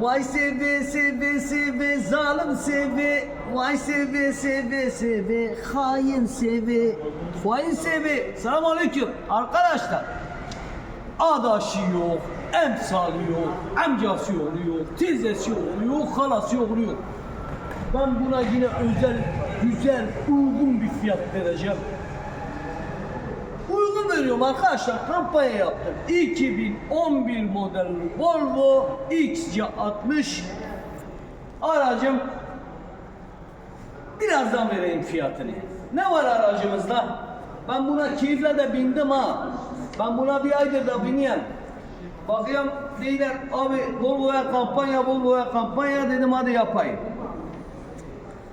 Vay seve seve seve zalim seve Vay seve seve seve hain seve Hain seve Selamun aleyküm arkadaşlar Adaşı yok, emsali yok, amcası oğlu yok, teyzesi yok, halası yok. Ben buna yine özel, güzel, uygun bir fiyat vereceğim. Veriyorum arkadaşlar. Kampanya yaptım. 2011 model Volvo XC60 aracım birazdan vereyim fiyatını. Ne var aracımızda? Ben buna keyifle de bindim ha. Ben buna bir aydır da biniyorum. Bakıyorum değiller abi Volvo'ya kampanya Volvo'ya kampanya dedim hadi yapayım.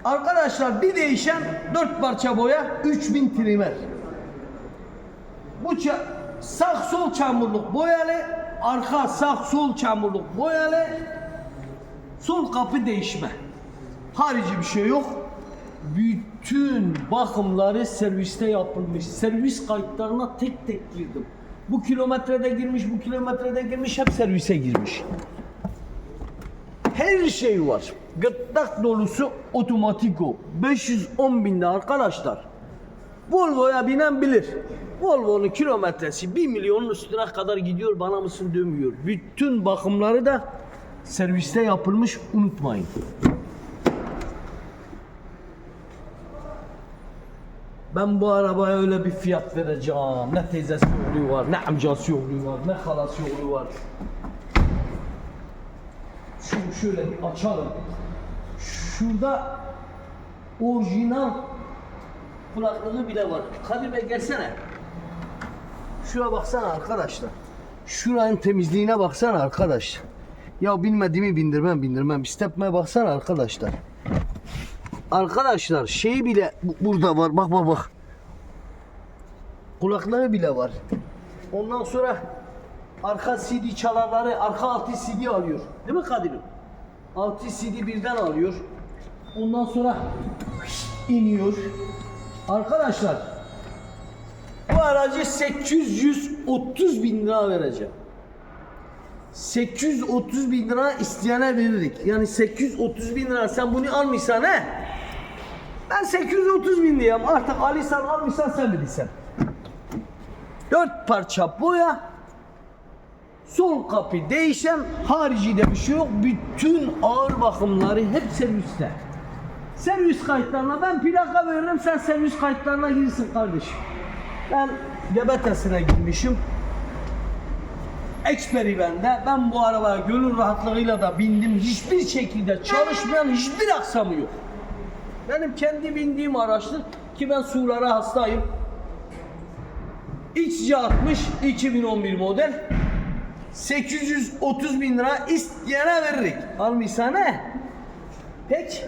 Arkadaşlar bir değişen 4 parça boya 3000 trimer. Bu sağ sol çamurluk boyalı, arka sağ sol çamurluk boyalı, sol kapı değişme. Harici bir şey yok. Bütün bakımları serviste yapılmış. Servis kayıtlarına tek tek girdim. Bu kilometrede girmiş, bu kilometrede girmiş, hep servise girmiş. Her şey var. Gırtlak dolusu otomatik o. 510 binde arkadaşlar. Volvo'ya binen bilir. Volvo'nun kilometresi 1 milyonun üstüne kadar gidiyor bana mısın dönmüyor. Bütün bakımları da serviste yapılmış unutmayın. Ben bu arabaya öyle bir fiyat vereceğim. Ne teyzesi oğlu var, ne amcası oğlu var, ne halası oğlu var. Şunu şöyle bir açalım. Şurada orijinal kulaklığı bile var. Kadir Bey gelsene. Şuna baksana arkadaşlar. Şuranın temizliğine baksana arkadaş. Ya bilmediğimi bindirmem bindirmem. İstepmeye baksana arkadaşlar. Arkadaşlar şey bile bu- burada var. Bak bak bak. Kulaklığı bile var. Ondan sonra arka CD çalarları, arka altı CD alıyor. Değil mi Kadir'im? Altı CD birden alıyor. Ondan sonra iniyor. Arkadaşlar bu aracı 830 bin lira vereceğim. 830 bin lira isteyene veririk. Yani 830 bin lira sen bunu almışsan he? Ben 830 bin diyeyim. Artık alırsan almışsan sen bilirsen. Dört parça boya. Sol kapı değişen haricinde bir şey yok. Bütün ağır bakımları hep serviste. Servis kayıtlarına ben plaka veririm sen servis kayıtlarına girsin kardeşim. Ben gebetesine girmişim. Eksperi bende. Ben bu arabaya gönül rahatlığıyla da bindim. Hiçbir şekilde çalışmayan hiçbir aksamı yok. Benim kendi bindiğim araçtır ki ben sulara hastayım. XC60 2011 model. 830 bin lira isteyene veririk. Almışsa ne? Peki.